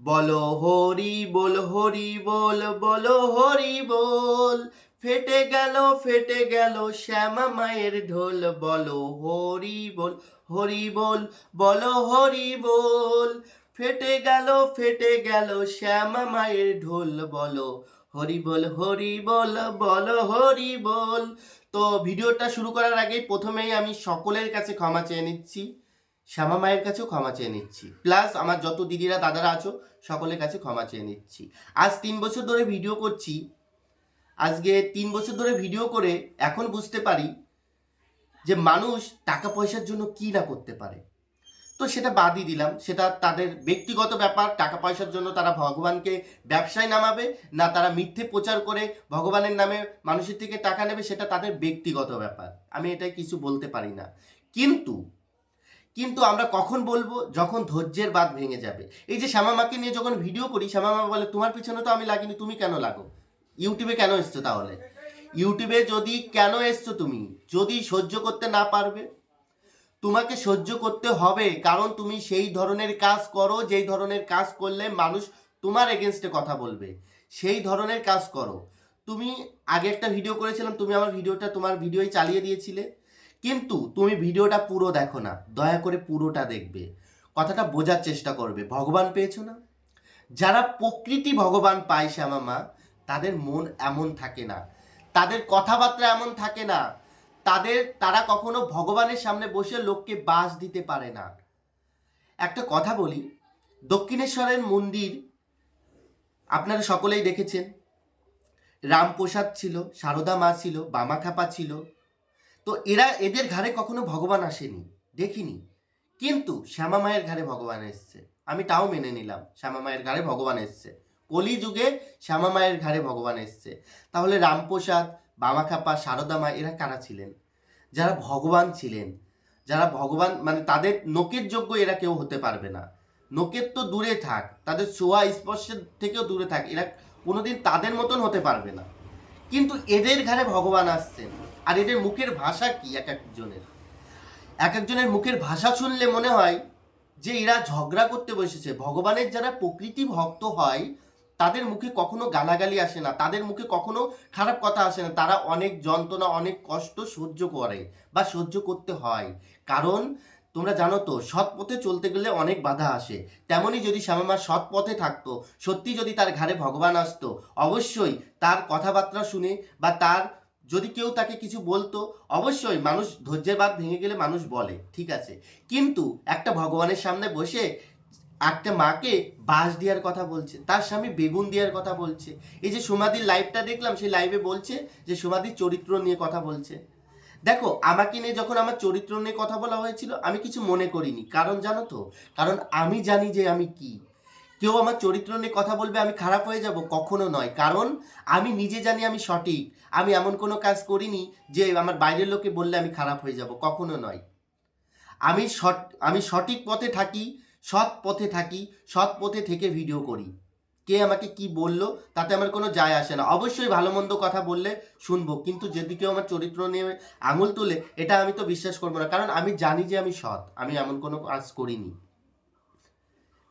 বলো হরি বল হরি বল, বলো হরি বল। ফেটে গেল ফেটে গেল শ্যামা মায়ের ঢোল। বলো হরি বল হরি বল, বলো হরি বল। ফেটে গেল ফেটে গেল শ্যামা মায়ের ঢোল। বলো হরি বল হরি বল, বলো হরি বল। তো ভিডিওটা শুরু করার আগে প্রথমেই আমি সকলের কাছে ক্ষমা চেয়ে নিচ্ছি। শ্যামা মায়ের কাছেও ক্ষমা চেয়ে নিচ্ছি। প্লাস আমার যত দিদিরা দাদারা আছো, সকলের কাছে ক্ষমা চেয়ে নিচ্ছি। আজ তিন বছর ধরে ভিডিও করছি। আজকে তিন বছর ধরে ভিডিও করে এখন বুঝতে পারি যে মানুষ টাকা পয়সার জন্য কি না করতে পারে। তো সেটা বাদই দিলাম। সেটা তাদের ব্যক্তিগত ব্যাপার। টাকা পয়সার জন্য তারা ভগবানকে ব্যবসায় নামাবে, না তারা মিথ্যে প্রচার করে ভগবানের নামে মানুষের থেকে টাকা নেবে, সেটা তাদের ব্যক্তিগত ব্যাপার। আমি এটাই কিছু বলতে পারি না। কিন্তু কিন্তু আমরা কখন বলব? যখন ধৈর্যের বাদ ভেঙে যাবে। এই যে শ্যামামাকে নিয়ে যখন ভিডিও করি, শ্যামামা বলে, তোমার পিছনে তো আমি লাগিনি, তুমি কেন লাগো? ইউটিউবে কেন এসছো তাহলে? ইউটিউবে যদি কেন এসছো তুমি? যদি সহ্য করতে না পারবে? তোমাকে সহ্য করতে হবে, কারণ তুমি সেই ধরনের কাজ করো, যেই ধরনের কাজ করলে মানুষ তোমার এগেনস্টে কথা বলবে। সেই ধরনের কাজ করো। তুমি আগে একটা ভিডিও করেছিলাম, তুমি আমার ভিডিওটা তোমার ভিডিওই চালিয়ে দিয়েছিলে। কিন্তু তুমি ভিডিওটা পুরো দেখো না, দয়া করে পুরোটা দেখবে। কথাটা বোঝার চেষ্টা করবে, ভগবান পেয়েছ না? যারা প্রকৃতি ভগবান পায় শ্যামা মা, তাদের মন এমন থাকে না, তাদের কথাবার্তা এমন থাকে না, তাদের, তারা কখনো ভগবানের সামনে বসে লোককে বাস দিতে পারে না। একটা কথা বলি, দক্ষিণেশ্বরের মন্দির আপনারা সকলেই দেখেছেন। রামপ্রসাদ ছিল, সারদা মা ছিল বামাখাপা ছিল তো এরা এদের ঘাড়ে কখনো ভগবান আসেনি, দেখিনি। কিন্তু শ্যামা মায়ের ঘাড়ে ভগবান এসছে। আমি তাও মেনে নিলাম, শ্যামা মায়ের ঘাড়ে ভগবান এসছে। কলিযুগে শ্যামা মায়ের ঘাড়ে ভগবান এসছে। তাহলে রামপ্রসাদ বামাখাপা সারদা মা এরা কারা ছিলেন? যারা ভগবান ছিলেন। যারা ভগবান মানে তাদের নোকের যোগ্য এরা কেউ হতে পারবে না। নোকের তো দূরে থাক, তাদের ছোঁয়া স্পর্শের থেকেও দূরে থাক, এরা কোনোদিন তাদের মতন হতে পারবে না। কিন্তু এদের ঘাড়ে ভগবান আসছেন। আর এদের মুখের ভাষা কি এক একজনের? এক একজনের মুখের ভাষা শুনলে মনে হয় যে এরা ঝগড়া করতে বসেছে। ভগবানের যারা প্রকৃতি ভক্ত হয়, তাদের মুখে কখনো গালাগালি আসে না, তাদের মুখে কখনো খারাপ কথা আসে না। তারা অনেক যন্ত্রণা, অনেক কষ্ট সহ্য করে বা সহ্য করতে হয়। কারণ তোমরা জানো তো, সৎ পথে চলতে গেলে অনেক বাধা আসে। তেমনই যদি শ্যামামা সৎ পথে থাকতো, সত্যি যদি তার ঘাড়ে ভগবান আসতো, অবশ্যই তার কথাবার্তা শুনে বা তার যদি কেউ তাকে কিছু বলতো, অবশ্যই মানুষ ধৈর্যের বাদ ভেঙে গেলে মানুষ বলে, ঠিক আছে। কিন্তু একটা ভগবানের সামনে বসে একটা মাকে বাঁশ দেওয়ার কথা বলছে, তার স্বামী বেগুন দেওয়ার কথা বলছে। এই যে সমাধির লাইভটা দেখলাম সেই লাইভে বলছে যে সমাধির চরিত্র নিয়ে কথা বলছে। দেখো, আমাকে নিয়ে যখন আমার চরিত্র নিয়ে কথা বলা হয়েছিল, আমি কিছু মনে করিনি। কারণ জানো তো? কারণ আমি জানি যে আমি কি। কেউ আমার চরিত্র নিয়ে কথা বলবে, আমি খারাপ হয়ে যাব? কখনো নয়। কারণ আমি নিজে জানি আমি সঠিক। আমি এমন কোনো কাজ করিনি যে আমার বাইরের লোকে বললে আমি খারাপ হয়ে যাব। কখনো নয়। আমি সট আমি সঠিক পথে থাকি, সৎ পথে থাকি, সৎ পথে থেকে ভিডিও করি। কে আমাকে কি বলল তাতে আমার কোনো যায় আসে না। অবশ্যই ভালো মন্দ কথা বললে শুনব, কিন্তু যদি কেউ আমার চরিত্র নিয়ে আঙুল তুলে, এটা আমি তো বিশ্বাস করব না। কারণ আমি জানি যে আমি সৎ। আমি এমন কোনো কাজ করিনি।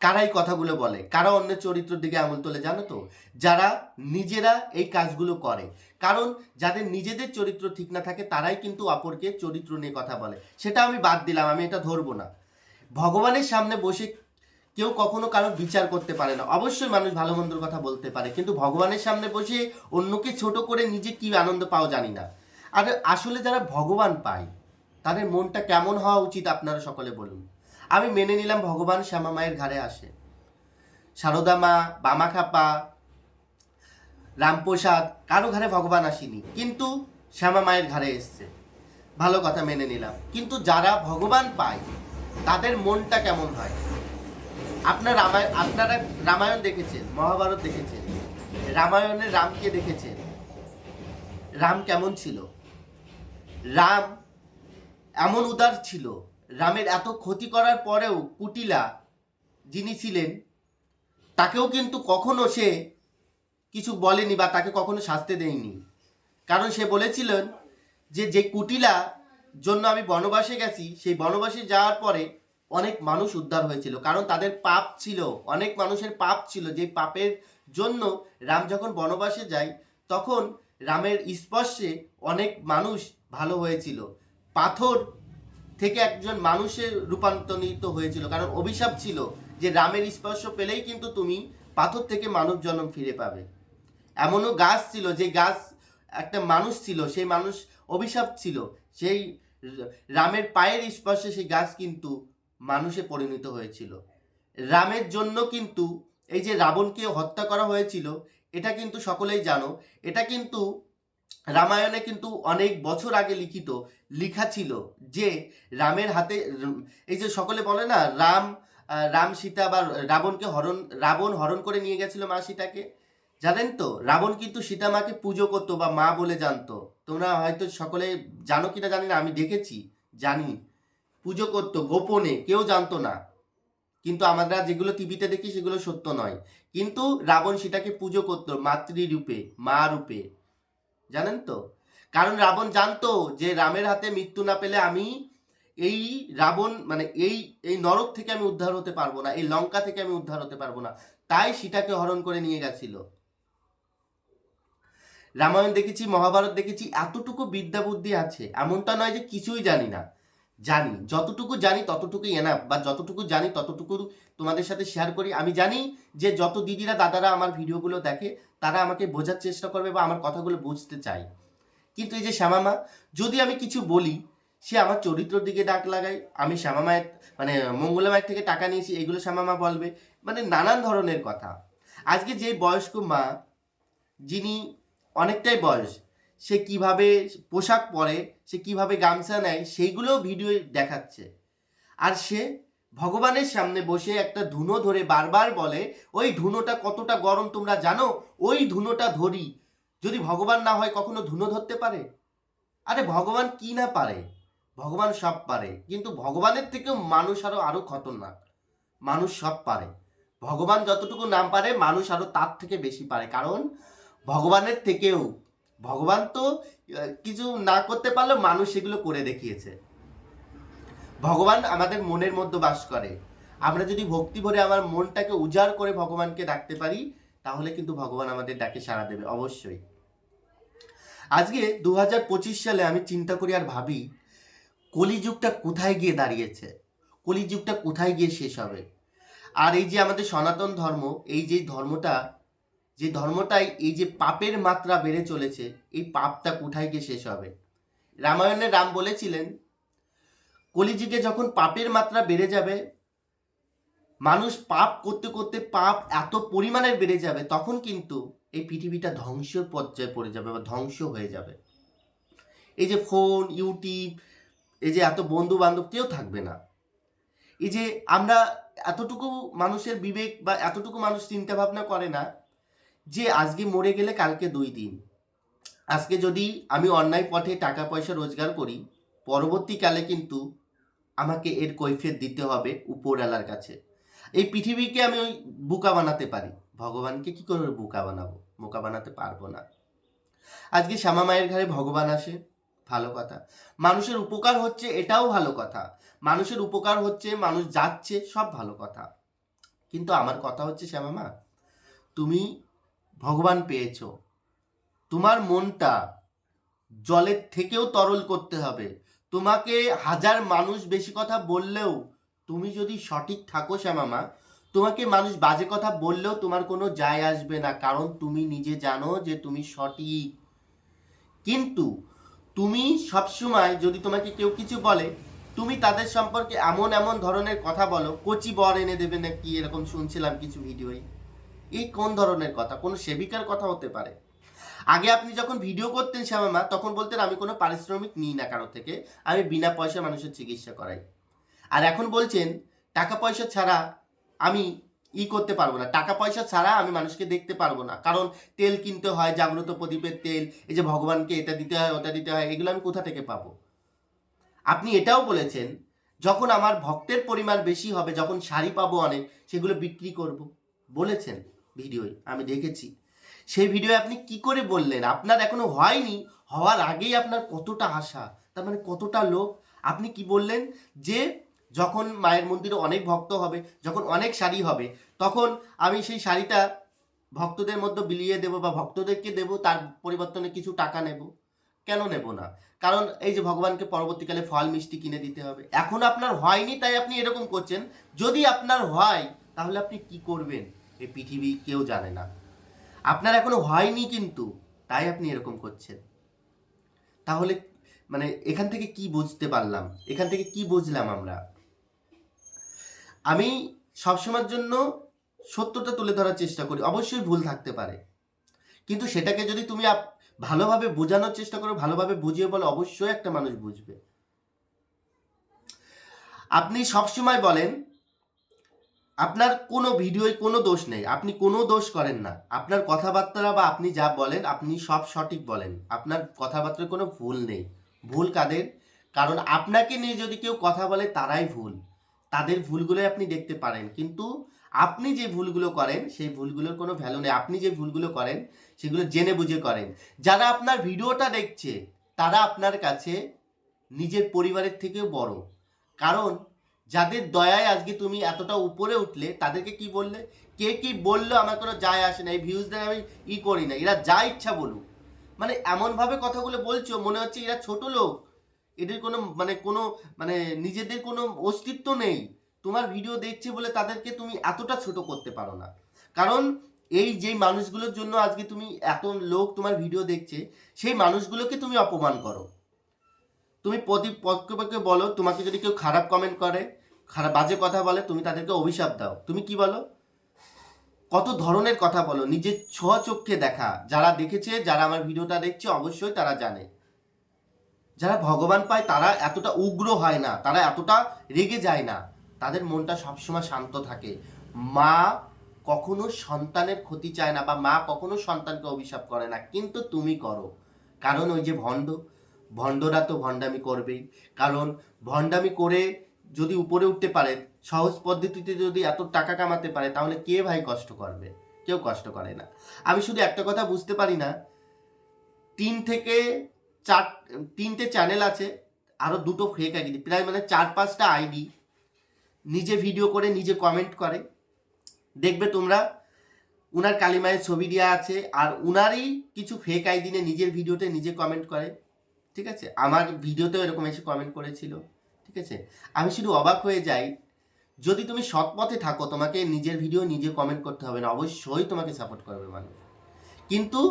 কারা এই কথাগুলো বলে, কারা অন্যের চরিত্রের দিকে আঙুল তোলে জানো তো? যারা নিজেরা এই কাজগুলো করে। কারণ যাদের নিজেদের চরিত্র ঠিক না থাকে, তারাই কিন্তু অপরকে চরিত্র নিয়ে কথা বলে। সেটা আমি বাদ দিলাম, আমি এটা ধরবো না। ভগবানের সামনে বসে কেউ কখনো কারও বিচার করতে পারে না। অবশ্যই মানুষ ভালো মন্দর কথা বলতে পারে, কিন্তু ভগবানের সামনে বসে অন্যকে ছোট করে নিজে কি আনন্দ পাও জানি না। আর আসলে যারা ভগবান পায়, তাদের মনটা কেমন হওয়া উচিত আপনারা সকলে বলুন? আমি মেনে নিলাম ভগবান শ্যামা মায়ের ঘাড়ে আসে। সারদা মা বামাখাপা রামপ্রসাদ, কারও ঘরে ভগবান আসেনি। কিন্তু শ্যামা মায়ের ঘাড়ে এসছে। ভালো কথা মেনে নিলাম। কিন্তু যারা ভগবান পায়, তাদের মনটা কেমন হয়? আপনার রামায়ণ আপনারা রামায়ণ দেখেছেন, মহাভারত দেখেছেন? রামায়ণে রামকে দেখেছেন? রাম কেমন ছিল? রাম এমন উদার ছিল রামের এত ক্ষতি করার পরেও কুটিলা যিনি ছিলেন, তাকেও কিন্তু কখনো সে কিছু বলেনি বা তাকে কখনো শাস্তি দেয়নি। কারণ সে বলেছিলেন যে যে কুটিলা জন্য আমি বনবাসে গেছি, সেই বনবাসে যাওয়ার পরে অনেক মানুষ উদ্ধার হয়েছিল। কারণ তাদের পাপ ছিল, অনেক মানুষের পাপ ছিল। যে পাপের জন্য রাম যখন বনবাসে যায়, তখন রামের স্পর্শে অনেক মানুষ ভালো হয়েছিল। পাথর থেকে একজন মানুষের রূপান্তরিত হয়েছিল। কারণ অভিশাপ ছিল যে রামের স্পর্শ পেলেই কিন্তু তুমি পাথর থেকে মানব জন্ম ফিরে পাবে। এমনও গাছ ছিল, যে গাছ একটা মানুষ ছিল, সেই মানুষ অভিশাপ ছিল। সেই রামের পায়ের স্পর্শে সেই গাছ কিন্তু মানুষে পরিণত হয়েছিল। রামের জন্য কিন্তু এই যে রাবণকে হত্যা করা হয়েছিল, এটা কিন্তু সকলেই জানো। এটা কিন্তু রামায়ণে কিন্তু অনেক বছর আগে লিখিত, লিখা ছিল যে রামের হাতে, এই যে সকলে বলে না, রাম রাম সীতা বা রাবণকে হরণ, রাবণ হরণ করে নিয়ে গেছিল মা সীতাকে। জানেন তো, রাবণ কিন্তু সীতা মাকে পুজো করতো বা মা বলে জানতো। তোমরা হয়তো সকলে জানো কিনা জানি না, আমি দেখেছি, জানি। পুজো করতো গোপনে, কেউ জানতো না। কিন্তু আমরা যেগুলো টিভিতে দেখি সেগুলো সত্য নয়। কিন্তু রাবণ সীতাকে পুজো করতো মাতৃরূপে, মা রূপে। জানেন তো? কারণ রাবণ জানতো যে রামের হাতে মৃত্যু না পেলে আমি এই রাবণ মানে এই এই নরক থেকে আমি উদ্ধার হতে পারব না, এই লঙ্কা থেকে আমি উদ্ধার হতে পারব না। তাই সীতাকে হরণ করে নিয়ে গেছিল। রামায়ণ দেখেছি, মহাভারত দেখেছি, এতটুকু বিদ্যা বুদ্ধি আছে, এমনটা নয় যে কিছুই জানি না। জানি। যতটুকু জানি ততটুকুই এনাফ বা যতটুকু জানি ততটুকু তোমাদের সাথে শেয়ার করি। আমি জানি যে যত দিদিরা, দাদারা আমার ভিডিওগুলো দেখে, তারা আমাকে বোঝার চেষ্টা করবে বা আমার কথাগুলো বুঝতে চায়। কিন্তু এই যে শ্যামামা, যদি আমি কিছু বলি, সে আমার চরিত্রের দিকে ডাক লাগায়। আমি শ্যামামায়ের মানে মঙ্গলা মায়ের থেকে টাকা নিয়েছি, এগুলো শ্যামামা বলবে। মানে নানান ধরনের কথা। আজকে যে বয়স্ক মা, যিনি অনেকটাই বয়স সে কীভাবে পোশাক পরে, সে কীভাবে গামছা নেয়, সেইগুলোও ভিডিও দেখাচ্ছে। আর সে ভগবানের সামনে বসে একটা ধুনো ধরে বারবার বলে, ওই ধুনোটা কতটা গরম তোমরা জানো? ওই ধুনোটা ধরি। যদি ভগবান না হয় কখনো ধুনো ধরতে পারে? আরে ভগবান কি না পারে? ভগবান সব পারে। কিন্তু ভগবানের থেকেও মানুষ আরও আরও খতরনাক। মানুষ সব পারে। ভগবান যতটুকু নাম পারে, মানুষ আরও তার থেকে বেশি পারে। কারণ ভগবানের থেকেও ভগবান তো কিছু না করতে পারলেও মানুষ সেগুলো করে দেখিয়েছে। ভগবান আমাদের মনের মধ্যে বাস করে। আমরা যদি ভক্তি ভরে আমার মনটাকে উজাড় করে ভগবানকে ডাকতে পারি, তাহলে কিন্তু ভগবান আমাদের ডাকে সাড়া দেবে, অবশ্যই। আজকে দু হাজার পঁচিশ সালে আমি চিন্তা করি আর ভাবি, কলিযুগটা কোথায় গিয়ে দাঁড়িয়েছে? কলিযুগটা কোথায় গিয়ে শেষ হবে? আর এই যে আমাদের সনাতন ধর্ম, এই যে ধর্মটা যে ধর্মটাই এই যে পাপের মাত্রা বেড়ে চলেছে, এই পাপটা কোথায় গিয়ে শেষ হবে? রামায়ণে রাম বলেছিলেন, কলিযুগে যখন পাপের মাত্রা বেড়ে যাবে, মানুষ পাপ করতে করতে পাপ এত পরিমাণের বেড়ে যাবে, তখন কিন্তু এই পৃথিবীটা ধ্বংসের পর্যায়ে পড়ে যাবে বা ধ্বংস হয়ে যাবে। এই যে ফোন, ইউটিউব, এই যে এত বন্ধু বান্ধব কেউ থাকবে না। এই যে আমরা এতটুকু মানুষের বিবেক বা এতটুকু মানুষ চিন্তা ভাবনা করে না যে আজকে মরে গেলে কালকে দুই দিন। আজকে যদি আমি অন্যায় পথে টাকা পয়সা রোজগার করি, পরবর্তীকালে কিন্তু আমাকে এর কৈফিয়ত দিতে হবে উপরওয়ালার কাছে। এই পৃথিবীকে আমি ওই বোকা বানাতে পারি। ভগবানকে কি করে বোকা বানাবো? বোকা বানাতে পারব না। আজকে শ্যামা মায়ের ঘরে ভগবান আসে, ভালো কথা। মানুষের উপকার হচ্ছে এটাও ভালো কথা। মানুষের উপকার হচ্ছে, মানুষ যাচ্ছে, সব ভালো কথা। কিন্তু আমার কথা হচ্ছে, শ্যামা মা, তুমি ভগবান পেয়েছ। তোমার মনটা জলের থেকেও তরল করতে হবে। তোমাকে হাজার মানুষ বেশি কথা বললেও তুমি যদি সঠিক থাকো শ্যামামা, তোমাকে মানুষ বাজে কথা বললেও তোমার কোনো যায় আসবে না, কারণ তুমি নিজে জানো যে তুমি সঠিক। কিন্তু তুমি সবসময় যদি তোমাকে কেউ কিছু বলে, তুমি তাদের সম্পর্কে এমন এমন ধরনের কথা বলো, কচি বর এনে দেবে না কি এরকম শুনছিলাম কিছু ভিডিওয়। এই কোন ধরনের কথা? কোনো সেবিকার কথা হতে পারে? আগে আপনি যখন ভিডিও করতেন শ্যামামা, তখন বলতেন, আমি কোনো পারিশ্রমিক নিই না কারও থেকে, আমি বিনা পয়সা মানুষের চিকিৎসা করাই। আর এখন বলছেন, টাকা পয়সা ছাড়া আমি ই করতে পারব না। টাকা পয়সা ছাড়া আমি মানুষকে দেখতে পারব না। কারণ তেল কিনতে হয়, জাগ্রত প্রদীপের তেল, এই যে ভগবানকে এটা দিতে হয়, ওটা দিতে হয়, এগুলো আমি কোথা থেকে পাবো? আপনি এটাও বলেছেন, যখন আমার ভক্তের পরিমাণ বেশি হবে, যখন শাড়ি পাবো অনেক, সেগুলো বিক্রি করব। বলেছেন। ভিডিওয় আমি দেখেছি। সেই ভিডিও আপনি কি করে বললেন? আপনার এখনও হয়নি, হওয়ার আগেই আপনার কতটা আশা, তার মানে কতটা লোক আপনি কি বললেন যে যখন মায়ের মন্দিরে অনেক ভক্ত হবে, যখন অনেক শাড়ি হবে, তখন আমি সেই শাড়িটা ভক্তদের মধ্যে বিলিয়ে দেবো বা ভক্তদেরকে দেবো, তার পরিবর্তনে কিছু টাকা নেব? কেন নেব না? কারণ এই যে ভগবানকে পরবর্তীকালে ফল মিষ্টি কিনে দিতে হবে। এখন আপনার হয়নি, তাই আপনি এরকম করছেন। যদি আপনার হয়, তাহলে আপনি কি করবেন? এই পৃথিবী কেউ জানে না। আপনার এখনও হয়নি কিন্তু, তাই আপনি এরকম করছেন। তাহলে মানে এখান থেকে কি বুঝতে পারলাম? এখান থেকে কি বুঝলাম আমরা? আমি সবসময়ের জন্য সত্যটা তুলে ধরার চেষ্টা করি। অবশ্যই ভুল থাকতে পারে। কিন্তু সেটাকে যদি তুমি ভালোভাবে বোঝানোর চেষ্টা করো, ভালোভাবে বুঝিয়ে বলো, অবশ্যই একটা মানুষ বুঝবে। আপনি সবসময় বলেন আপনার কোনো ভিডিওয় কোনো দোষ নেই, আপনি কোনো দোষ করেন না। আপনার কথাবার্তা বা আপনি যা বলেন, আপনি সব সঠিক বলেন। আপনার কথাবার্তার কোনো ভুল নেই। ভুল কাদের? কারণ আপনাকে নিয়ে যদি কেউ কথা বলে, তারাই ভুল। তাদের ভুলগুলো আপনি দেখতে পারেন। কিন্তু আপনি যে ভুলগুলো করেন, সেই ভুলগুলোর কোনো ভ্যালু নেই। আপনি যে ভুলগুলো করেন, সেগুলো জেনে বুঝে করেন। যারা আপনার ভিডিওটা দেখছে, তারা আপনার কাছে নিজের পরিবারের থেকেও বড়। কারণ যাদের দয়ায় আজকে তুমি এতটা উপরে উঠলে, তাদেরকে কি বললে? কে কি বলল আমার কোনো যায় আসে না, এই ভিউজদের আমি ই করি না, এরা যা ইচ্ছা বলুক। মানে এমনভাবে কথাগুলো বলছো, মনে হচ্ছে এরা ছোট লোক। এদের কোনো মানে কোনো মানে নিজেদের কোনো অস্তিত্ব নেই। তোমার ভিডিও দেখছে বলে তাদেরকে তুমি এতটা ছোট করতে পারো না। কারণ এই যে মানুষগুলোর জন্য আজকে তুমি এত লোক তোমার ভিডিও দেখছে, সেই মানুষগুলোকে তুমি অপমান করো। তুমি প্রতি পক্ষে পক্ষে বলো, তোমাকে যদি কেউ খারাপ কমেন্ট করে, খারাপ বাজে কথা বলে, তুমি তাদেরকে অভিশাপ দাও। তুমি কি বলো? কত ধরনের কথা বলো? নিজের চোখে দেখা। যারা দেখেছে, যারা আমার ভিডিওটা দেখছে, অবশ্যই তারা জানে। যারা ভগবান পায়, তারা এতটা উগ্র হয় না। তারা এতটা রেগে যায় না। তাদের মনটা সবসময় শান্ত থাকে। মা কখনো সন্তানের ক্ষতি চায় না বা মা কখনো সন্তানকে অভিশাপ করে না। কিন্তু তুমি করো। কারণ ওই যে ভণ্ড ভণ্ডরা তো ভণ্ডামি করবেই। কারণ ভণ্ডামি করে যদি উপরে উঠতে পারে, সহজ পদ্ধতিতে যদি এত টাকা কামাতে পারে, তাহলে কে ভাই কষ্ট করবে? কেউ কষ্ট করে না। আমি শুধু একটা কথা বুঝতে পারি না, তিন থেকে চার, তিনটে চ্যানেল আছে আরও দুটো ফেক আইডি প্রায় মানে চার পাঁচটা আইডি নিজে ভিডিও করে, নিজে কমেন্ট করে। দেখবে তোমরা উনার কালিমায়ের ছবি দেওয়া আছে, আর উনারই কিছু ফেক আইডি নিয়ে নিজের ভিডিওতে নিজে কমেন্ট করে। ঠিক আছে? আমার ভিডিওতেও এরকম এসে কমেন্ট করেছিল, ঠিক আছে? আমি শুধু অবাক হয়ে যাই, যদি তুমি সৎ পথে থাকো, তোমাকে নিজের ভিডিও নিজে কমেন্ট করতে হবে না, অবশ্যই তোমাকে সাপোর্ট করবে মানুষ। কিন্তু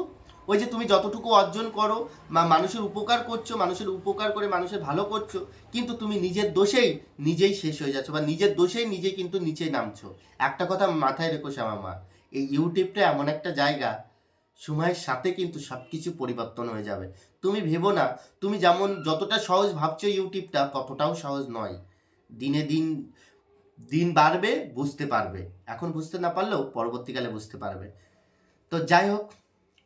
ওই যে তুমি যতটুকু অর্জন করো বা মানুষের উপকার করছ, মানুষের উপকার করে মানুষের ভালো করছ, কিন্তু তুমি নিজের দোষেই নিজেই শেষ হয়ে যাচ্ছ, বা নিজের দোষেই নিজে কিন্তু নিচে নামছো। একটা কথা মাথায় রেখো শ্যামা মা, এই ইউটিউবটা এমন একটা জায়গা সময়ের সাথে কিন্তু সব কিছু পরিবর্তন হয়ে যাবে। তুমি ভেবো না, তুমি যেমন যতটা সহজ ভাবছ ইউটিউবটা, ততটাও সহজ নয়। দিনে দিন দিন বাড়বে, বুঝতে পারবে। এখন বুঝতে না পারলেও পরবর্তীকালে বুঝতে পারবে। তো যাই হোক,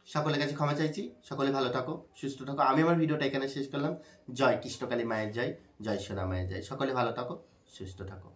সকলের কাছে ক্ষমা চাইছি। সকলে ভালো থাকো, সুস্থ থাকো। আমি আমার ভিডিওটা এখানে শেষ করলাম। জয় কৃষ্ণকালী মায়ের জয় জয় সোনা মায়ের জয়। সকলে ভালো থাকো, সুস্থ থাকো।